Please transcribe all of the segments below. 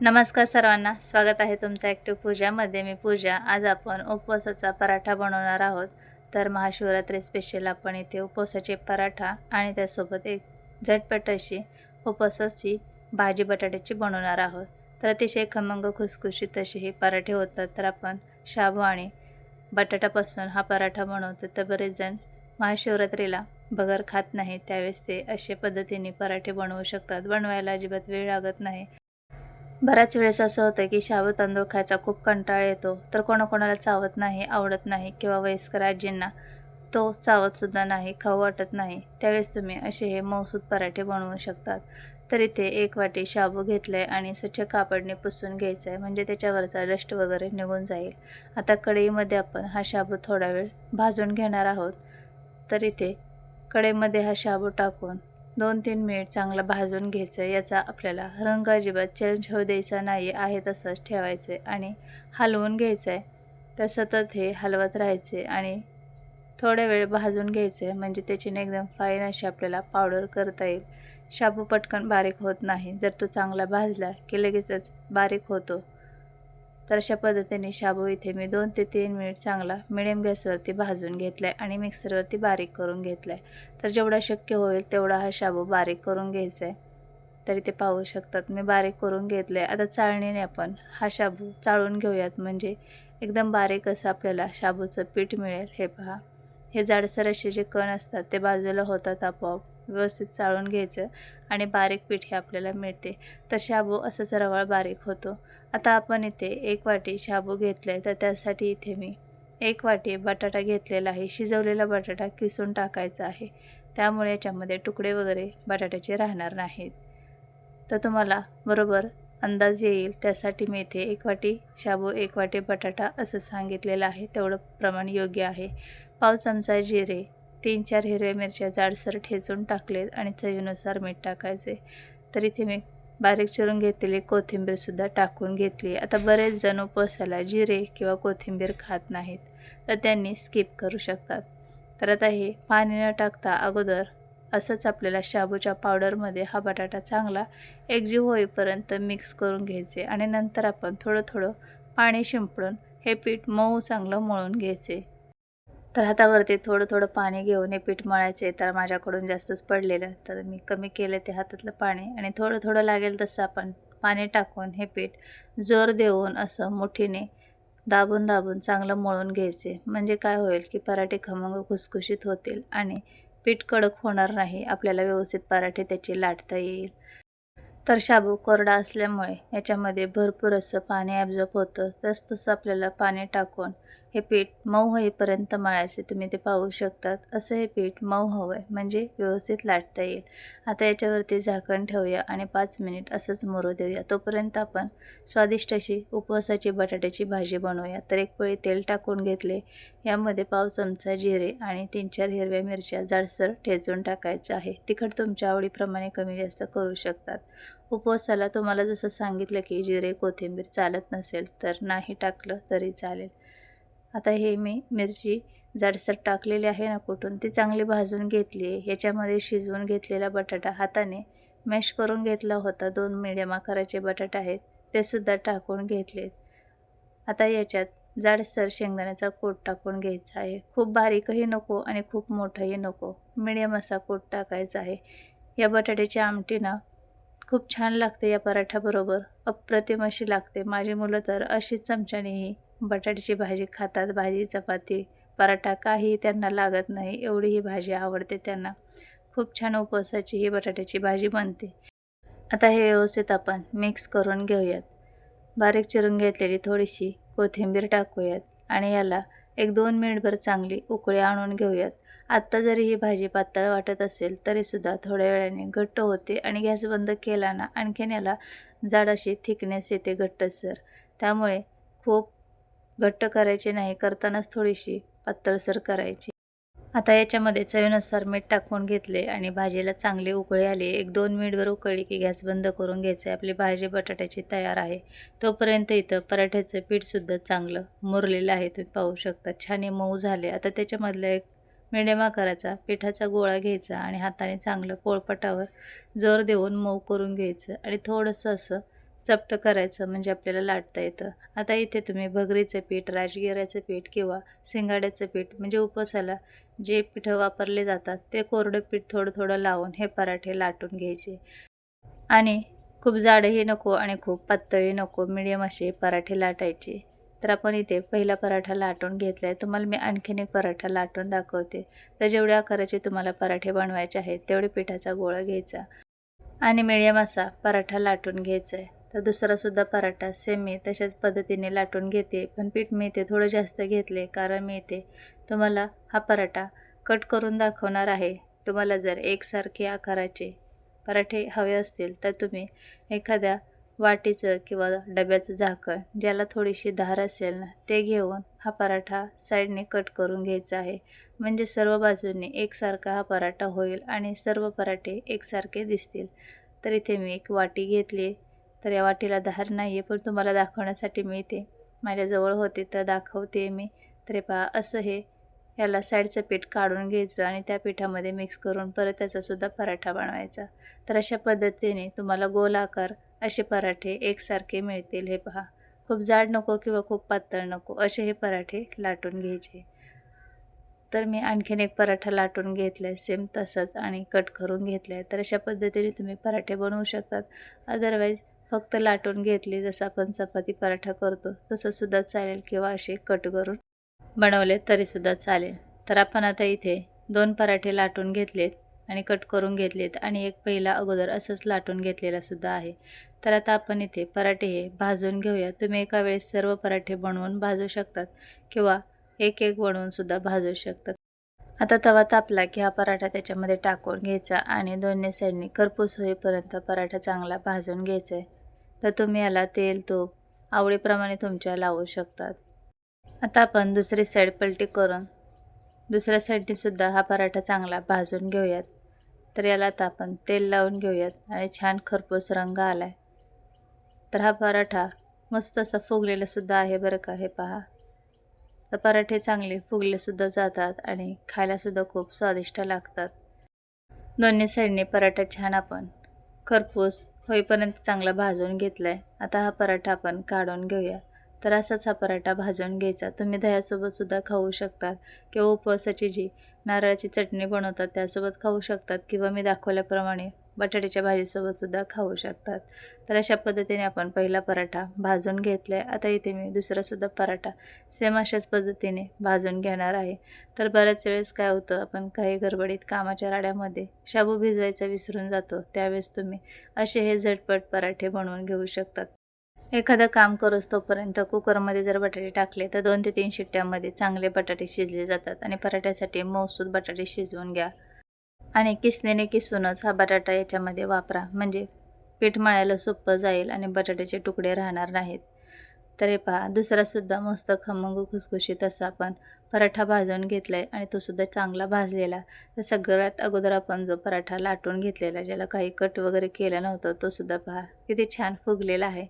नमस्कार सर्वांना स्वागत आहे तुमचं ॲक्टिव्ह पूजामध्ये मी पूजा. आज आपण उपवासाचा पराठा बनवणार आहोत. तर महाशिवरात्री स्पेशल आपण इथे उपवासाचे पराठा आणि त्यासोबत एक झटपट अशी उपवासाची भाजी बटाट्याची बनवणार आहोत. तर अतिशय खमंग खुसखुशीत असे हे पराठे होतात. तर आपण शाबू आणि बटाट्यापासून हा पराठा बनवतो. तर बरेचजण महाशिवरात्रीला बगर खात नाही. त्यावेळेस ते अशा पद्धतीने पराठे बनवू शकतात. बनवायला अजिबात वेळ लागत नाही. बऱ्याच वेळेस असं होतं की शाबू तांदूळ खायचा खूप कंटाळा येतो तर कोणाकोणाला चावत नाही आवडत नाही किंवा वयस्कर आजींना तो चावतसुद्धा नाही खाऊ वाटत नाही त्यावेळेस तुम्ही असे हे मौसूद पराठे बनवू शकतात. तर इथे एक वाटी शाबू घेतलं आहे आणि स्वच्छ कापडने पुसून घ्यायचं आहे म्हणजे त्याच्यावरचा डस्ट वगैरे निघून जाईल. आता कढईमध्ये आपण हा शाबू थोडा वेळ भाजून घेणार आहोत. तर इथे कढईमध्ये हा शाबू टाकून दोन तीन मिनिट चांगला भाजून घ्यायचं. याचा आपल्याला रंग अजिबात चेंज होऊ द्यायचा नाही आहे तसंच ठेवायचं आहे आणि हलवून घ्यायचं आहे तर सतत हे हलवत राहायचे आणि थोड्या वेळ भाजून घ्यायचं आहे म्हणजे त्याची एकदम फाईन अशी आपल्याला पावडर करता येईल. शाबू पटकन बारीक होत नाही. जर तो चांगला भाजला की लगेचच बारीक होतो. तर अशा पद्धतीने शाबू इथे मी दोन ते तीन मिनिट चांगला मिडियम गॅसवरती भाजून घेतला आहे आणि मिक्सरवरती बारीक करून घेतला आहे तर जेवढा शक्य होईल तेवढा हा शाबू बारीक करून घ्यायचा आहे तरी ते पाहू शकतात. मी बारीक करून घेतलं आहे आता चाळणीने आपण हा शाबू चाळून घेऊयात. म्हणजे एकदम बारीक असं आपल्याला शाबूचं पीठ मिळेल. हे पहा. हे जाडसर असे जे कण असतात ते बाजूला होतात आपोआप. व्यवस्थित चाळून घ्यायचं आणि बारीक पीठ हे आपल्याला मिळते. तर शाबू असंच रवाळ बारीक होतो. आता आपण इथे एक वाटी शाबू घेतलं आहे तर त्यासाठी इथे मी एक वाटी बटाटा घेतलेला आहे. शिजवलेला बटाटा किसून टाकायचा आहे. त्यामुळे याच्यामध्ये तुकडे वगैरे बटाट्याचे राहणार नाहीत. तर तुम्हाला बरोबर अंदाज येईल. त्यासाठी मी इथे एक वाटी शाबू एक वाटी बटाटा असं सांगितलेलं आहे. तेवढं प्रमाण योग्य आहे. पाव चमचा जिरे तीन चार हिरव्या मिरच्या जाडसर ठेचून टाकलेत आणि चवीनुसार मीठ टाकायचे. तर इथे मी बारीक चिरून घेतलेली कोथिंबीरसुद्धा टाकून घेतली. आता बरेच जण उपवासाला जिरे किंवा कोथिंबीर खात नाहीत तर त्यांनी स्किप करू शकतात. तर आता हे पाणी न टाकता अगोदर असंच आपल्याला शाबूच्या पावडरमध्ये हा बटाटा चांगला एकजीव होईपर्यंत मिक्स करून घ्यायचे आणि नंतर आपण थोडं थोडं पाणी शिंपडून हे पीठ मऊ चांगलं मळून घ्यायचे. तर हातावरती थोडं थोडं पाणी घेऊन हे पीठ मळायचे तर माझ्याकडून जास्तच पडलेलं. तर मी कमी केलं ते हातातलं पाणी आणि थोडं थोडं लागेल तसं आपण पाणी टाकून हे पीठ जोर देऊन असं मुठीने दाबून दाबून चांगलं मळून घ्यायचे. म्हणजे काय होईल की पराठे खमंग खुसखुशीत होतील आणि पीठ कडक होणार नाही. आपल्याला व्यवस्थित पराठे त्याचे लाटता येईल. तर शाबू कोरडा असल्यामुळे याच्यामध्ये भरपूर असं पाणी ॲब्झॉर्ब होतं. तसं तसं आपल्याला पाणी टाकून हे पीठ मऊ होईपर्यंत मळायचे तुम्ही ते पाहू शकतात. असं हे पीठ मऊ हवं आहे म्हणजे व्यवस्थित लाटता येईल. आता याच्यावरती झाकण ठेवूया आणि पाच मिनिट असंच मुरू देऊया. तोपर्यंत आपण स्वादिष्ट अशी उपवासाची बटाट्याची भाजी बनवूया. तर एक पळी तेल टाकून घेतले. यामध्ये पाव चमचा जिरे आणि तीन चार हिरव्या मिरच्या जाडसर ठेचून टाकायचं आहे. तिखट तुमच्या आवडीप्रमाणे कमी जास्त करू शकतात. उपवासाला तुम्हाला जसं सांगितलं की जिरे कोथिंबीर चालत नसेल तर नाही टाकलं तरी चालेल. आता हे मी मिरची जाडसर टाकलेली आहे ना कुठून ती चांगली भाजून घेतली आहे. ह्याच्यामध्ये शिजवून घेतलेला बटाटा हाताने मॅश करून घेतला होता. दोन मिडियम आकाराचे बटाटे आहेत ते सुद्धा टाकून घेतलेत आता याच्यात जाडसर शेंगदाण्याचा कोट टाकून घ्यायचा आहे. खूप बारीकही नको आणि खूप मोठंही नको. मिडियम असा कोट टाकायचा आहे. या बटाट्याची आमटी ना खूप छान लागते या पराठ्याबरोबर. अप्रतिम अशी लागते. माझी मुलं तर अशीच चमच्याने बटाट्याची भाजी खातात भाजी चपाती पराठा काही त्यांना लागत नाही एवढी ही भाजी आवडते त्यांना. खूप छान उपवासाची ही बटाट्याची भाजी बनते. आता हे व्यवस्थित आपण मिक्स करून घेऊयात. बारीक चिरून घेतलेली थोडीशी कोथिंबीर टाकूयात आणि याला एक दोन मिनिटभर चांगली उकळी आणून घेऊयात. आत्ता जरी ही भाजी पातळ वाटत असेल तरीसुद्धा थोड्या वेळाने घट्ट होते आणि गॅस बंद केला ना आणखीन याला जाड अशी थिकनेस येते घट्टसर. त्यामुळे खूप घट्ट करायची नाही करतानाच थोडीशी पातळसर करायची. आता याच्यामध्ये चवीनुसार मीठ टाकून घेतले आणि भाजीला चांगली उकळी आली. एक दोन मिनिटभर उकळली की गॅस बंद करून घ्यायचं. आपली भाजी बटाट्याची तयार आहे. तोपर्यंत इथं पराठ्याचं पीठसुद्धा चांगलं मुरलेलं आहे. तुम्ही पाहू शकता. छान मऊ झाले. आता त्याच्यामधलं एक मिडियम आकाराचा पिठाचा गोळा घ्यायचा आणि हाताने चांगलं पोळपटावर जोर देऊन मऊ करून घ्यायचं. आणि थोडंसं असं चपटं करायचं म्हणजे आपल्याला लाटता येतं. आता इथे तुम्ही भगरीचं पीठ राजगिऱ्याचं पीठ किंवा शिंगाड्याचं पीठ म्हणजे उपवासाला जे पिठं वापरले जातात ते कोरडं पीठ थोडं थोडं लावून हे पराठे लाटून घ्यायचे. आणि खूप जाडही नको आणि खूप पातळही नको मिडियम असे पराठे लाटायचे. तर आपण इथे पहिला पराठा लाटून घेतला आहे तुम्हाला मी आणखीन एक पराठा लाटून दाखवते. तर जेवढ्या आकाराचे तुम्हाला पराठे बनवायचे आहेत तेवढे पिठाचा गोळा घ्यायचा. आणि मिडियम असा पराठा लाटून घ्यायचा आहे तर दुसरासुद्धा पराठा सेम मी तशाच पद्धतीने लाटून घेते. पण पीठ मी इथे थोडं जास्त घेतले कारण मी इथे तुम्हाला हा पराठा कट करून दाखवणार आहे. तुम्हाला जर एकसारखे आकाराचे पराठे हवे असतील तर तुम्ही एखाद्या वाटीचं किंवा डब्याचं झाकण ज्याला थोडीशी धार असेल ना ते घेऊन हा पराठा साईडने कट करून घ्यायचा आहे. म्हणजे सर्व बाजूंनी एकसारखा हा पराठा होईल आणि सर्व पराठे एकसारखे दिसतील. तर इथे मी एक वाटी घेतली तर या वाटीला धार नाही आहे पण तुम्हाला दाखवण्यासाठी मी ते माझ्याजवळ होते तर दाखवते मी. तर हे पहा असं हे. याला साईडचं पीठ काढून घ्यायचं आणि त्या पिठामध्ये मिक्स करून परत त्याचासुद्धा पराठा बनवायचा. तर अशा पद्धतीने तुम्हाला गोल आकार असे पराठे एकसारखे मिळतील. हे पहा खूप जाड नको किंवा खूप पातळ नको असे हे पराठे लाटून घ्यायचे. तर मी आणखीन एक पराठा लाटून घेतला आहे सेम तसंच आणि कट करून घेतलं आहे तर अशा पद्धतीने तुम्ही पराठे बनवू शकतात. अदरवाईज फक्त लाटून घेतली जसं आपण चपाती पराठा करतो तसंसुद्धा चालेल किंवा असे कट करून बनवले तरीसुद्धा चालेल. तर आपण आता इथे दोन पराठे लाटून घेतलेत आणि कट करून घेतलेत आणि एक पहिला अगोदर असंच लाटून घेतलेला सुद्धा आहे. तर आता आपण इथे पराठे हे भाजून घेऊया. तुम्ही एका वेळेस सर्व पराठे बनवून भाजू शकतात किंवा एक एक बनवून सुद्धा भाजू शकतात. आता तवा तापला की हा पराठा त्याच्यामध्ये टाकून घ्यायचा आणि दोन्ही साईडनी करपूस होईपर्यंत पराठा चांगला भाजून घ्यायचा आहे. तर तुम्ही याला तेल तूप आवडीप्रमाणे तुमच्या लावू शकतात. आता आपण दुसरी साईड पलटी करून दुसऱ्या साईडने सुद्धा हा पराठा चांगला भाजून घेऊयात. तर याला आता आपण तेल लावून घेऊयात आणि छान खरपूस रंग आला आहे तर हा पराठा मस्त असा फुगलेलासुद्धा आहे बरं का हे पहा. तर पराठे चांगले फुगलेसुद्धा जातात आणि खायलासुद्धा खूप स्वादिष्ट लागतात. दोन्ही साईडने पराठा छान आपण खरपूस होईपर्यंत चांगला भाजून घेतला आहे आता हा पराठा आपण काढून घेऊया. तर असाच हा पराठा भाजून घ्यायचा. तुम्ही दह्यासोबतसुद्धा खाऊ शकतात किंवा उपवासाची जी नारळाची चटणी बनवतात त्यासोबत खाऊ शकतात किंवा मी दाखवल्याप्रमाणे बटाट्याच्या भाजीसोबतसुद्धा खाऊ शकतात. तर अशा पद्धतीने आपण पहिला पराठा भाजून घेतला आहे आता इथे मी दुसरासुद्धा पराठा सेम अशाच पद्धतीने भाजून घेणार आहे. तर बऱ्याच वेळेस काय होतं आपण काही गडबडीत कामाच्या राड्यामध्ये शाबू भिजवायचा विसरून जातो. त्यावेळेस तुम्ही असे हे झटपट पराठे बनवून घेऊ शकतात. एखादं काम करूच तोपर्यंत कुकरमध्ये जर बटाटे टाकले तर दोन ते तीन शिट्ट्यामध्ये चांगले बटाटे शिजले जातात. आणि पराठ्यासाठी मऊसूद बटाटे शिजवून घ्या. आणि किसणीने किसूनच हा बटाटा याच्यामध्ये वापरा. म्हणजे पीठ मळायला सोपं जाईल आणि बटाट्याचे तुकडे राहणार नाहीत. तरी पहा दुसरासुद्धा मस्त खमंग खुसखुशीत असा आपण पराठा भाजून घेतला आहे आणि तोसुद्धा चांगला भाजलेला. तर सगळ्यात अगोदर आपण जो पराठा लाटून घेतलेला ज्याला काही कट वगैरे केलं नव्हतं तोसुद्धा पहा किती छान फुगलेला आहे.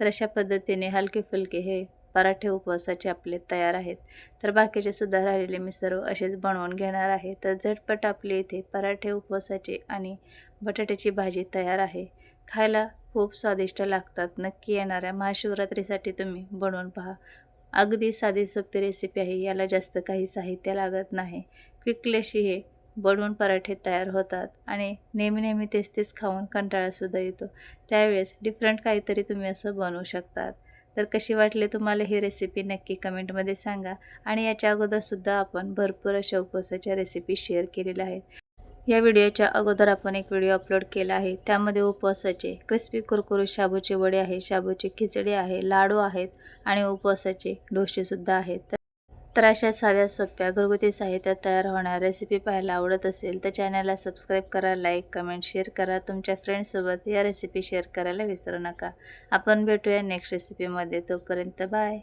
तर अशा पद्धतीने हलके फुलके हे पराठे उपवासाचे आपले तयार आहेत. तर बाकीचे सुद्धा राहिलेले मी सर्व असेच बनवून घेणार आहे. तर झटपट आपले इथे पराठे उपवासाचे आणि बटाट्याची भाजी तयार आहे. खायला खूप स्वादिष्ट लागतात. नक्की येणाऱ्या महाशिवरात्रीसाठी तुम्ही बनवून पहा. अगदी साधी सोपी रेसिपी आहे. याला जास्त काही साहित्य लागत नाही. क्विकली अशी हे बनवून पराठे तयार होतात आणि नेहमी नेहमी तेच तेच खाऊन कंटाळासुद्धा येतो. त्यावेळेस डिफरंट काहीतरी तुम्ही असं बनवू शकतात. तर कशी वाटली तुम्हाला ही रेसिपी नक्की कमेंटमध्ये सांगा. आणि याच्या अगोदरसुद्धा आपण भरपूर अशा उपवासाच्या रेसिपी शेअर केलेल्या आहेत. या व्हिडिओच्या अगोदर आपण एक व्हिडिओ अपलोड केला आहे. त्यामध्ये उपवासाचे क्रिस्पी कुरकुरू शाबूचे वडे आहे शाबूची खिचडी आहे लाडू आहेत आणि उपवासाचे डोसेसुद्धा आहेत. तर अशा साध्या सोप्या घरगुती साहित्यात तयार होणाऱ्या रेसिपी पाहायला आवडत असेल तर चॅनलला सबस्क्राईब करा लाईक कमेंट शेअर करा. तुमच्या फ्रेंड्ससोबत या रेसिपी शेअर करायला विसरू नका. आपण भेटूया नेक्स्ट रेसिपीमध्ये तोपर्यंत बाय